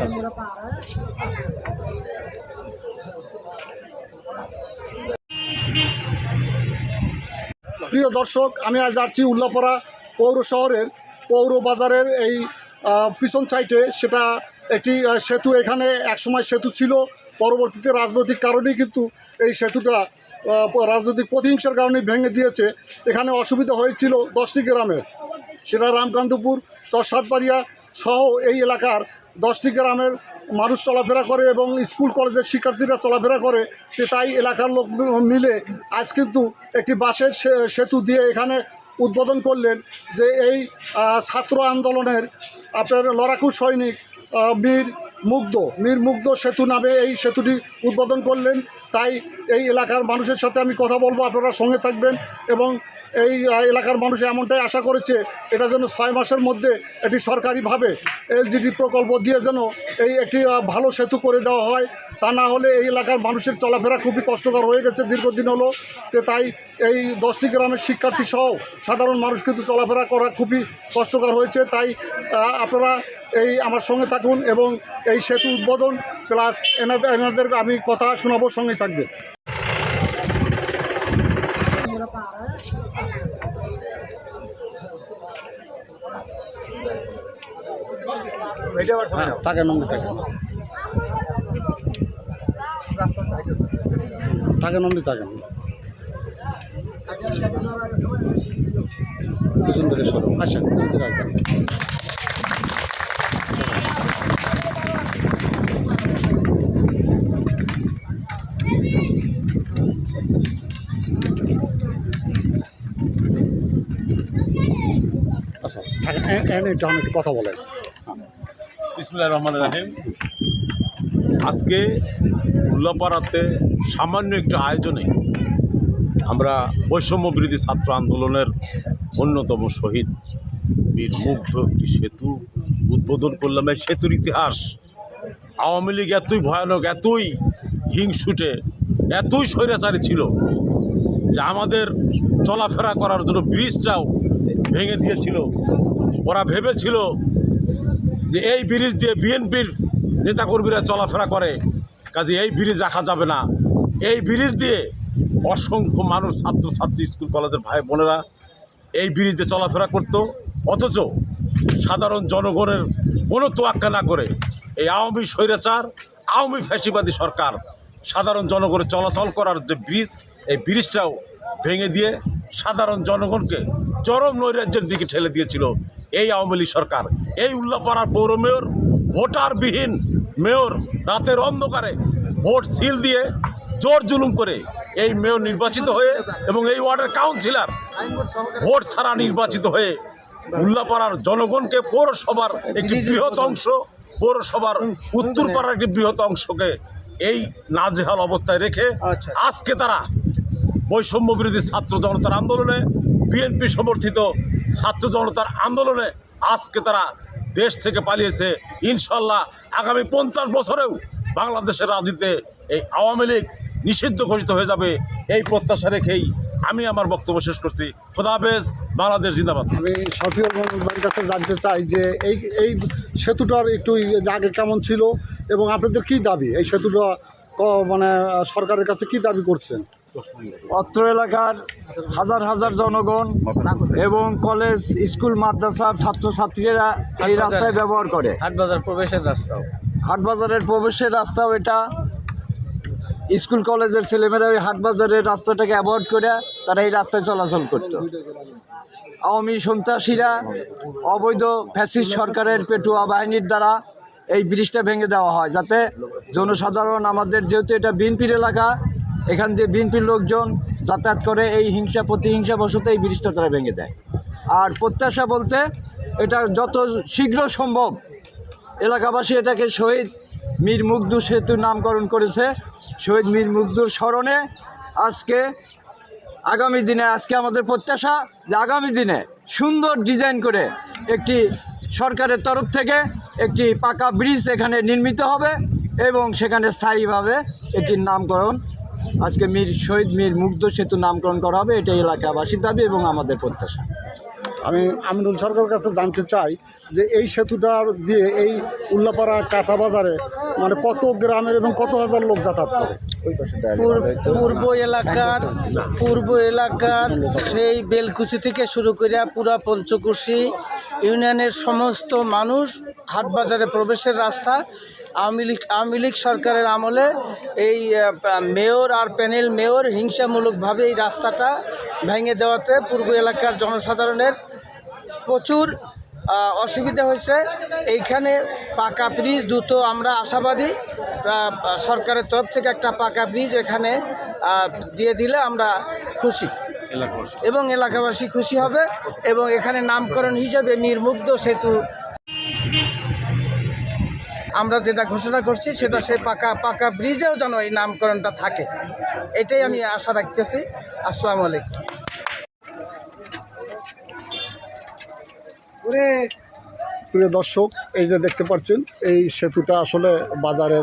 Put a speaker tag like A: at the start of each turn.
A: প্রিয় দর্শক, আমি আজ যাচ্ছি উল্লাপাড়া পৌর শহরের পৌর বাজারের এই পিছন সাইটে সেটা একটি সেতু। এখানে একসময় সেতু ছিল। পরবর্তীতে রাজনৈতিক কারণেই কিন্তু এই সেতুটা রাজনৈতিক প্রতিহিংসার কারণে ভেঙে দিয়েছে। এখানে অসুবিধা হয়েছিল দশটি গ্রামের সেটা রামকান্তপুর চরসাতবাড়িয়া সহ এই এলাকার দশটি গ্রামের মানুষ চলাফেরা করে এবং স্কুল, কলেজের শিক্ষার্থীরা চলাফেরা করে তাই এলাকার লোক মিলে আজ কিন্তু একটি বাসের সেতু দিয়ে এখানে উদ্বোধন করলেন যে এই ছাত্র আন্দোলনের আপনার লড়াকু সৈনিক মীর মুগ্ধ মীর মুগ্ধ সেতু নামে এই সেতুটি উদ্বোধন করলেন। তাই এই এলাকার মানুষের সাথে আমি কথা বলব, আপনারা সঙ্গে থাকবেন এবং এই এলাকার মানুষ এমনটাই আশা করেছে, এটা যেন ছয় মাসের মধ্যে এটি সরকারিভাবে এলজিডি প্রকল্প দিয়ে যেন এই একটি ভালো সেতু করে দেওয়া হয়। তা না হলে এই এলাকার মানুষের চলাফেরা খুবই কষ্টকর হয়ে গেছে, দীর্ঘদিন হলো। তো তাই এই দশটি গ্রামের শিক্ষার্থী সহ সাধারণ মানুষ কিন্তু চলাফেরা করা খুবই কষ্টকর হয়েছে। তাই আপনারা এই আমার সঙ্গে থাকুন এবং এই সেতু উদ্বোধন, প্লাস এনাদের এনাদের আমি কথা শোনাবো, সঙ্গেই থাকবে। হ্যাঁ তাকে নম্বর থাকে। থাকে নম্বর থাকে পিছন থেকে সরো আসেন রাখবেন আচ্ছা থাকেন এ- এখানে একটু আমি একটু কথা বলেন।
B: ইসমুল্লাহ রহমান রাহিম। আজকে উল্লাপাড়াতে সামান্য একটি আয়োজনে আমরা বৈষম্য বিরোধী ছাত্র আন্দোলনের অন্যতম শহীদ বীর মুগ্ধ একটি সেতু উদ্বোধন করলাম। এই সেতুর ইতিহাস আওয়ামী লীগ এতই ভয়ানক, এতই হিংসুটে, এতই স্বৈরাচারী ছিল যে আমাদের চলাফেরা করার জন্য ব্রিজটাও ভেঙে দিয়েছিল। ওরা ভেবেছিল যে এই ব্রিজ দিয়ে বিএনপির নেতাকর্মীরা চলাফেরা করে, কাজে এই ব্রিজ রাখা যাবে না। এই ব্রিজ দিয়ে অসংখ্য মানুষ ছাত্রছাত্রী স্কুল, কলেজের ভাই বোনেরা এই ব্রিজে চলাফেরা করত। অথচ সাধারণ জনগণের কোনো তোয়াক্কা না করে এই আওয়ামী স্বৈরাচার, আওয়ামী ফ্যাসিবাদী সরকার, সাধারণ জনগণের চলাচল করার যে ব্রিজ, এই ব্রিজটাও ভেঙে দিয়ে সাধারণ জনগণকে চরম নৈরাজ্যের দিকে ঠেলে দিয়েছিল। এই আওয়ামী লীগ সরকার এই উল্লাপাড়ার পৌর মেয়র ভোটারবিহীন মেয়র রাতের অন্ধকারে ভোট সিল দিয়ে জোর জুলুম করে এই মেয়র নির্বাচিত হয়ে এবং এই ওয়ার্ডের কাউন্সিলর ভোট ছাড়া নির্বাচিত হয়ে উল্লাপাড়ার জনগণকে পৌরসভার একটি বৃহৎ অংশ পৌরসভার উত্তরপাড়ার একটি বৃহৎ অংশকে এই নাজেহাল অবস্থায় রেখে
A: আচ্ছা।
B: আজকে তারা বৈষম্য বিরোধী ছাত্র জনতার আন্দোলনে বিএনপি সমর্থিত ছাত্র জনতার আন্দোলনে আজকে তারা দেশ থেকে পালিয়েছে। ইনশাল্লাহ আগামী পঞ্চাশ বছরেও বাংলাদেশের রাজনীতিতে এই আওয়ামী লীগ নিষিদ্ধ ঘোষিত হয়ে যাবে এই প্রত্যাশা রেখেই আমি আমার বক্তব্য শেষ করছি। খোদা হাফেজ, বাংলাদেশ জিন্দাবাদ।
A: আমি মোহাম্মদের কাছে জানতে চাই যে এই এই সেতুটার একটু ইয়ে আগে কেমন ছিল এবং আপনাদের কি দাবি? এই সেতুটা মানে সরকারের কাছে কি দাবি করছেন?
C: অত্র এলাকার হাজার হাজার জনগণ এবং কলেজ স্কুল মাদ্রাসার ছাত্রছাত্রীরা এই রাস্তায় ব্যবহার করে।
D: হাটবাজার প্রবেশের রাস্তাও।
C: হাটবাজারের প্রবেশের রাস্তাও এটা। স্কুল কলেজের ছেলেমেয়েরা ওই হাটবাজারের রাস্তাটাকে অ্যাভয়েড করে তারা এই রাস্তায় চলাচল করত। আওয়ামী সন্ত্রাসীরা অবৈধ ফ্যাসিস্ট সরকারের পেটুয়া বাহিনীর দ্বারা এই ব্রিজটা ভেঙে দেওয়া হয় যাতে জনসাধারণ আমাদের যেহেতু এটা বিএনপির এলাকা এখান দিয়ে বিএনপির লোকজন যাতায়াত করে এই হিংসা প্রতিহিংসা বশত এই ব্রিজটা তারা ভেঙে দেয়। আর প্রত্যাশা বলতে এটা যত শীঘ্র সম্ভব এলাকাবাসী এটাকে শহীদ মীর মুগ্ধু সেতু নামকরণ করেছে। শহীদ মীর মুগ্ধুর স্মরণে আজকে, আগামী দিনে আজকে আমাদের প্রত্যাশা যে আগামী দিনে সুন্দর ডিজাইন করে একটি সরকারের তরফ থেকে একটি পাকা ব্রিজ এখানে নির্মিত হবে এবং সেখানে স্থায়ীভাবে এটির নামকরণ আজকে মীর শহীদ মীর মুগ্ধ সেতু নামকরণ করা হবে এটাই এলাকাবাসীর দাবি এবং আমাদের প্রত্যাশা।
A: আমি আমিনুল সরকারের কাছে জানতে চাই যে এই সেতুটার দিয়ে এই উল্লাপাড়া কাঁচা বাজারে মানে কত গ্রামের এবং কত হাজার লোক যাতায়াত করে?
D: পূর্ব এলাকার পূর্ব এলাকার সেই বেলকুচি থেকে শুরু করিয়া পুরা পঞ্চকুশি ইউনিয়নের সমস্ত মানুষ হাটবাজারে প্রবেশের রাস্তা আওয়ামী লীগ আওয়ামী লীগ সরকারের আমলে এই মেয়র আর প্যানেল মেয়র হিংসামূলকভাবে এই রাস্তাটা ভেঙে দেওয়াতে পূর্ব এলাকার জনসাধারণের প্রচুর অসুবিধা হয়েছে। এইখানে পাকা ব্রিজ দ্রুত আমরা আশাবাদী সরকারের তরফ থেকে একটা পাকা ব্রিজ এখানে দিয়ে দিলে আমরা খুশি। এবং এলাকাবাসী খুশি হবে এবং এখানে নামকরণ হিসেবে নির্মুগ্ধ সেতু আমরা যেটা ঘোষণা করছি সেটা সে পাকা পাকা ব্রিজেও যেন এই নামকরণটা থাকে। এটাই আমি আশা রাখতেছি। আসসালামু আলাইকুম।
A: প্রিয় দর্শক, এই যে দেখতে পাচ্ছেন, এই সেতুটা আসলে বাজারের